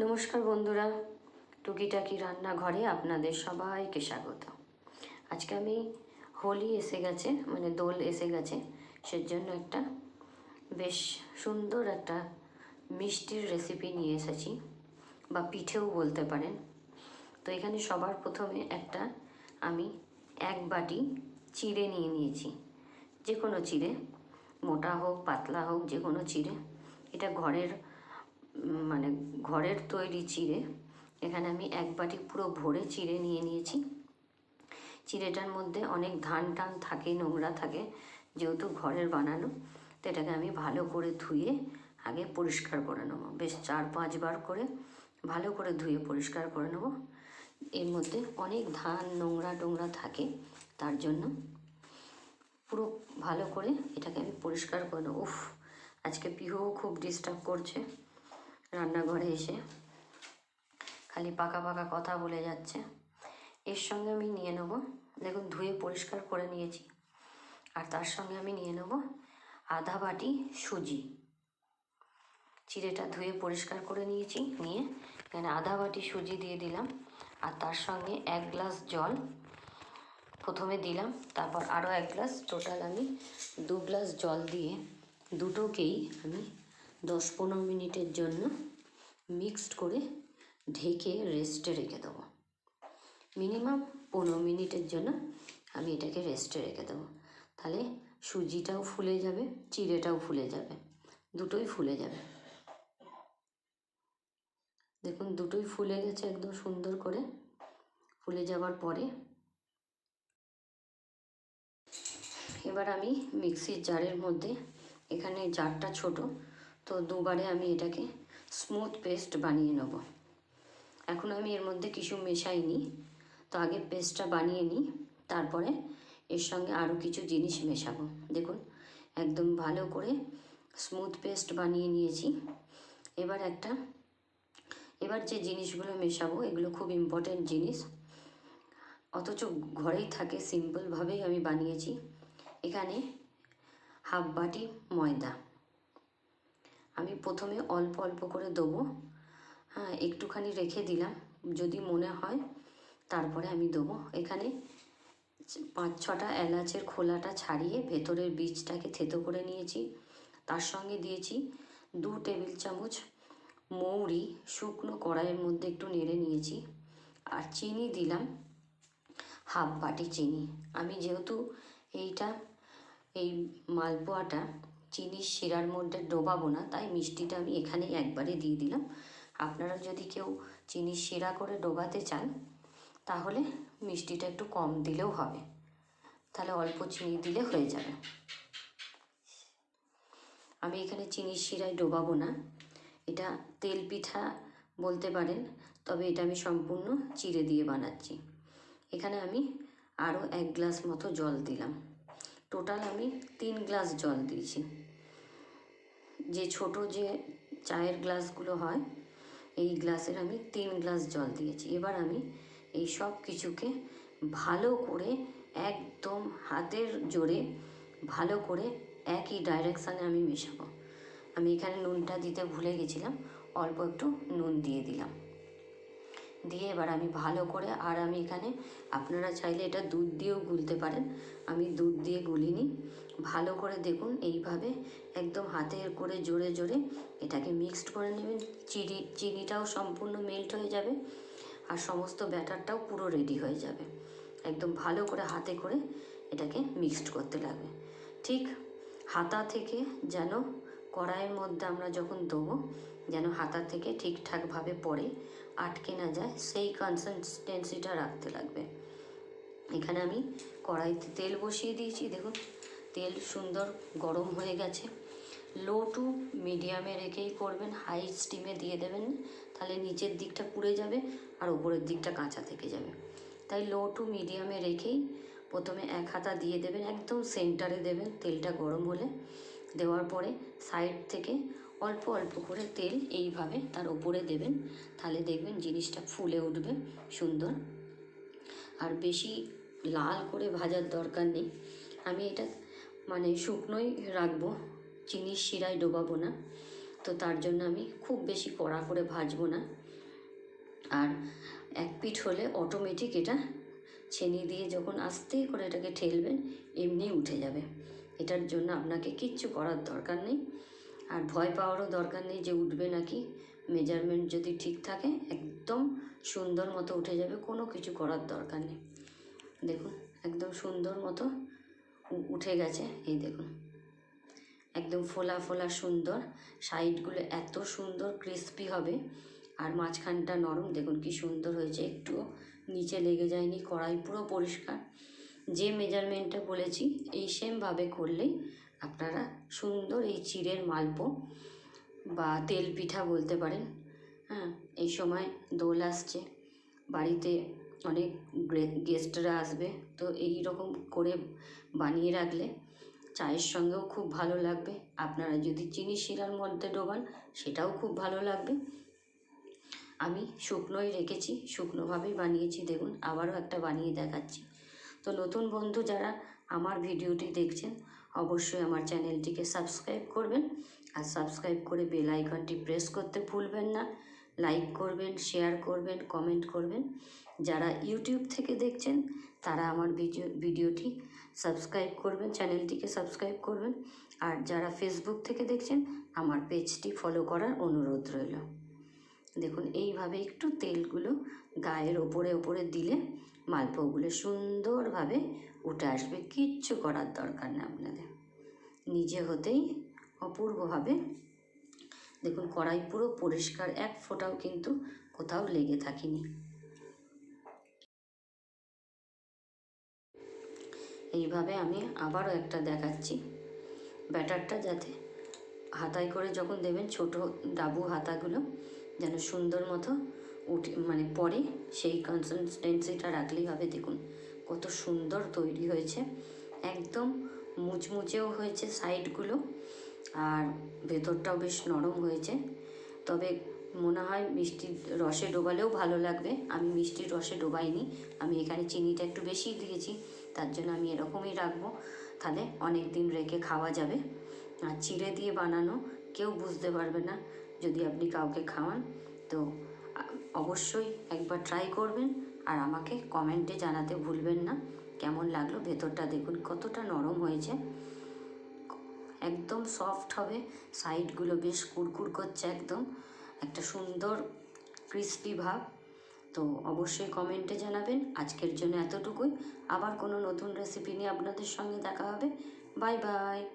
নমস্কার বন্ধুরা, টুকিটাকি রান্নাঘরে আপনাদের সবাইকে স্বাগত। আজকে আমি হোলি এসে গেছে মানে দোল এসে গেছে, সেজন্য একটা বেশ সুন্দর একটা মিষ্টির রেসিপি নিয়ে এসেছি, বা পিঠেও বলতে পারেন। তো এখানে সবার প্রথমে একটা আমি এক বাটি চিড়ে নিয়ে নিয়েছি, যে কোনো চিড়ে, মোটা হোক, পাতলা হোক, যে কোনো চিড়ে। এটা ঘরের ঘরের তৈরি চিড়ে। এখানে আমি এক বাটি পুরো ভরে চিড়ে নিয়ে নিয়েছি। চিড়েটার মধ্যে অনেক ধান টান থাকে, নোংরা থাকে, যেহেতু ঘরের বানানো। তো এটাকে আমি ভালো করে ধুয়ে আগে পরিষ্কার করে নেব। বেশ চার পাঁচবার করে ভালো করে ধুয়ে পরিষ্কার করে নেব। এর মধ্যে অনেক ধান নোংরা টোংরা থাকে, তার জন্য পুরো ভালো করে এটাকে আমি পরিষ্কার করে নেব। উফ, আজকে পিহুও খুব ডিস্টার্ব করছে। রান্নাঘরে এসে খালি পাকা পাকা কথা বলে যাচ্ছে। এর সঙ্গে আমি নিয়ে নেব, দেখুন ধুয়ে পরিষ্কার করে নিয়েছি। আর তার সঙ্গে আমি নিয়ে নেব আধা বাটি সুজি। চিড়েটা ধুয়ে পরিষ্কার করে নিয়েছি, নিয়ে এখানে আধা বাটি সুজি দিয়ে দিলাম। আর তার সঙ্গে এক গ্লাস জল প্রথমে দিলাম, তারপর আরও এক গ্লাস টোটাল আমি দু গ্লাস জল দিয়ে দুটোকেই আমি দশ পনেরো মিনিটের জন্য মিক্সড করে ঢেকে রেস্টে রেখে দেবো। মিনিমাম পনেরো মিনিটের জন্য আমি এটাকে রেস্টে রেখে দেবো। তাহলে সুজিটাও ফুলে যাবে, চিড়েটাও ফুলে যাবে, দুটোই ফুলে যাবে। দেখুন, দুটোই ফুলে গেছে একদম সুন্দর করে। ফুলে যাওয়ার পরে এবার আমি মিক্সির জারের মধ্যে, এখানে জারটা ছোট, তো দুবারে আমি এটাকে স্মুথ পেস্ট বানিয়ে নেব। এখন আমি এর মধ্যে কিছু মেশাইনি, তো আগে পেস্টটা বানিয়ে নিই, তারপরে এর সঙ্গে আরও কিছু জিনিস মেশাবো। দেখুন, একদম ভালো করে স্মুথ পেস্ট বানিয়ে নিয়েছি। এবার একটা, এবার যে জিনিসগুলো মেশাবো, এগুলো খুব ইম্পর্টেন্ট জিনিস। অথচ ঘরেই থাকে, সিম্পলভাবেই আমি বানিয়েছি। এখানে হাফ বাটি ময়দা। আমি প্রথমে অল্প অল্প করে দেবো। হ্যাঁ একটুখানি রেখে দিলাম। যদি মনে হয় তারপরে আমি দেবো। এখানে পাঁচ ছটা এলাচের খোলাটা ছাড়িয়ে ভেতরের বীজটাকে থেতো করে নিয়েছি। তার সঙ্গে দিয়েছি দু টেবিল চামচ মৌরি শুকনো কড়াইয়ের মধ্যে একটু নেড়ে নিয়েছি। আর চিনি দিলাম হাফ বাটি চিনি। আমি যেহেতু এইটা, এই মালপোয়াটা চিনির শিরার মধ্যে ডোবাবো না, তাই মিষ্টিটা আমি এখানেই একবারে দিয়ে দিলাম। আপনারা যদি কেউ চিনির শিরা করে ডোবাতে চান, তাহলে মিষ্টিটা একটু কম দিলেও হবে। তাহলে অল্প চিনি দিলে হয়ে যাবে। আমি এখানে চিনির শিরায় ডোবাবো না। এটা তেল পিঠা বলতে পারেন, তবে এটা আমি সম্পূর্ণ চিড়ে দিয়ে বানাচ্ছি। এখানে আমি আরও এক গ্লাস মতো জল দিলাম। টোটাল আমি তিন গ্লাস জল দিয়েছি। যে ছোট যে চায়ের গ্লাসগুলো হয়, এই গ্লাসের আমি তিন গ্লাস জল দিয়েছি। এবার আমি এই সব কিছুকে ভালো করে একদম হাতের জোরে ভালো করে একই ডাইরেকশানে আমি মেশাবো। আমি এখানে নুনটা দিতে ভুলে গেছিলাম, অল্প একটু নুন দিয়ে দিলাম। দিয়ে এবার আমি ভালো করে, আর আমি এখানে আপনারা চাইলে এটা দুধ দিয়েও গুলতে পারেন। আমি দুধ দিয়ে গুলিনি। ভালো করে দেখুন, এইভাবে একদম হাতের করে জোরে জোরে এটাকে মিক্সড করে নেবেন। চিনি, চিনিটাও সম্পূর্ণ মেল্ট হয়ে যাবে, আর সমস্ত ব্যাটারটাও পুরো রেডি হয়ে যাবে। একদম ভালো করে হাতে করে এটাকে মিক্সড করতে লাগবে। ঠিক হাতা থেকে যেন কড়াইয়ের মধ্যে আমরা যখন দেবো, যেন হাতা থেকে ঠিকঠাকভাবে পড়ে, আটকে না যায়, সেই কনসিস্টেন্সিটা রাখতে লাগবে। এখানে আমি কড়াইতে তেল বসিয়ে দিয়েছি, দেখুন। তেল সুন্দর গরম হয়ে গেছে। লো টু মিডিয়ামে রেখেই করবেন হাই স্টিমে দিয়ে দেবেন, তাহলে নিচের দিকটা পুড়ে যাবে আর ওপরের দিকটা কাঁচা থেকে যাবে। তাই লো টু মিডিয়ামে রেখেই প্রথমে এক হাতা দিয়ে দেবেন, একদম সেন্টারে দেবেন, তেলটা গরম হলে। দেওয়ার পরে সাইড থেকে অল্প অল্প করে তেল এইভাবে তার ওপরে দেবেন। তাহলে দেখবেন জিনিসটা ফুলে উঠবে সুন্দর। আর বেশি লাল করে ভাজার দরকার নেই। আমি এটা মানে শুকনোই রাখব, চিনির শিরায় ডোবাবো না। তো তার জন্য আমি খুব বেশি কড়া করে ভাজবো না। আর এক পিঠ হলে অটোমেটিক এটা ছেনি দিয়ে যখন আস্তে করে এটাকে ঠেলবেন, এমনি উঠে যাবে। এটার জন্য আপনাকে কিচ্ছু করার দরকার নেই। আর ভয় পাওয়ারও দরকার নেই যে উঠবে নাকি। মেজারমেন্ট যদি ঠিক থাকে, একদম সুন্দর মতো উঠে যাবে, কোনো কিছু করার দরকার নেই। দেখুন, একদম সুন্দর মতো উঠে গেছে। এই দেখুন, একদম ফোলা ফোলা সুন্দর। সাইডগুলো এত সুন্দর ক্রিস্পি হবে। আর মাঝখানটা নরম, দেখুন কি সুন্দর হয়েছে। একটু নিচে লেগে যায়নি, কড়াই পুরো পরিষ্কার। যে মেজারমেন্টটা বলেছি, এই সেমভাবে করলেই আপনারা সুন্দর এই চিড়ের মালপো বা তেল পিঠা বলতে পারেন হ্যাঁ এই সময় দোল আসছে, বাড়িতে অনেক গেস্টরা আসবে, তো এই রকম করে বানিয়ে রাখলে চায়ের সঙ্গেও খুব ভালো লাগবে, আপনারা যদি চিনি শিরার মধ্যে ডোবান, সেটাও খুব ভালো লাগবে। আমি শুকনোই রেখেছি, শুকনোভাবেই বানিয়েছি, দেখুন, আবারও একটা বানিয়ে দেখাচ্ছি। তো নতুন বন্ধু যারা আমার ভিডিওটি দেখছেন, অবশ্যই আমার চ্যানেলটিকে সাবস্ক্রাইব করবেন। আর সাবস্ক্রাইব করে বেল আইকনটি প্রেস করতে ভুলবেন না। লাইক করবেন, শেয়ার করবেন, কমেন্ট করবেন। যারা ইউটিউব থেকে দেখছেন, তারা আমার ভিডিও, ভিডিওটি সাবস্ক্রাইব করবেন, চ্যানেলটিকে সাবস্ক্রাইব করবেন। আর যারা ফেসবুক থেকে দেখছেন, আমার পেজটি ফলো করার অনুরোধ রইল। দেখুন, এইভাবে একটু তেলগুলো গায়ের ওপরে ওপরে দিলে মালপোগুলো সুন্দরভাবে উঠে আসবে, কিচ্ছু করার দরকার নেই আপনাদের। নিজে হতেই অপূর্বভাবে, দেখুন কড়াই পুরো পরিষ্কার, এক ফোঁটাও কিন্তু কোথাও লেগে থাকিনি। এইভাবে আমি আবারও একটা দেখাচ্ছি। ব্যাটারটা যাতে হাতায় করে যখন দেবেন, ছোট ডাবু হাতাগুলো যেন সুন্দর মতো উঠে মানে পরে সেই কনসিস্টেন্সিটা রাখলেই হবে। দেখুন, কত সুন্দর তৈরি হয়েছে। একদম মুচমুচেও হয়েছে সাইডগুলো আর ভেতরটাও বেশ নরম হয়েছে। তবে মনে হয় মিষ্টির রসে ডোবালেও ভালো লাগবে। আমি মিষ্টির রসে ডোবাইনি। আমি এখানে চিনিটা একটু বেশি দিয়েছি, তার জন্য আমি এরকমই রাখব। তাহলে অনেক দিন রেখে খাওয়া যাবে। আর চিড়ে দিয়ে বানানো, কেউ বুঝতে পারবে না। যদি আপনি কাউকে খাওয়ান, তো অবশ্যই একবার ট্রাই করবেন আর আমাকে কমেন্টে জানাতে ভুলবেন না। কেমন লাগল? ভেতরটা দেখুন, কতটা নরম হয়েছে। একদম সফট হবে। সাইডগুলো বেশ কুরকুর করছে একদম। একটা সুন্দর ক্রিস্পি ভাব। তো অবশ্যই কমেন্টে জানাবেন। আজকের জন্য এতটুকুই। আবার কোনো নতুন রেসিপি নিয়ে আপনাদের সঙ্গে দেখা হবে। Bye bye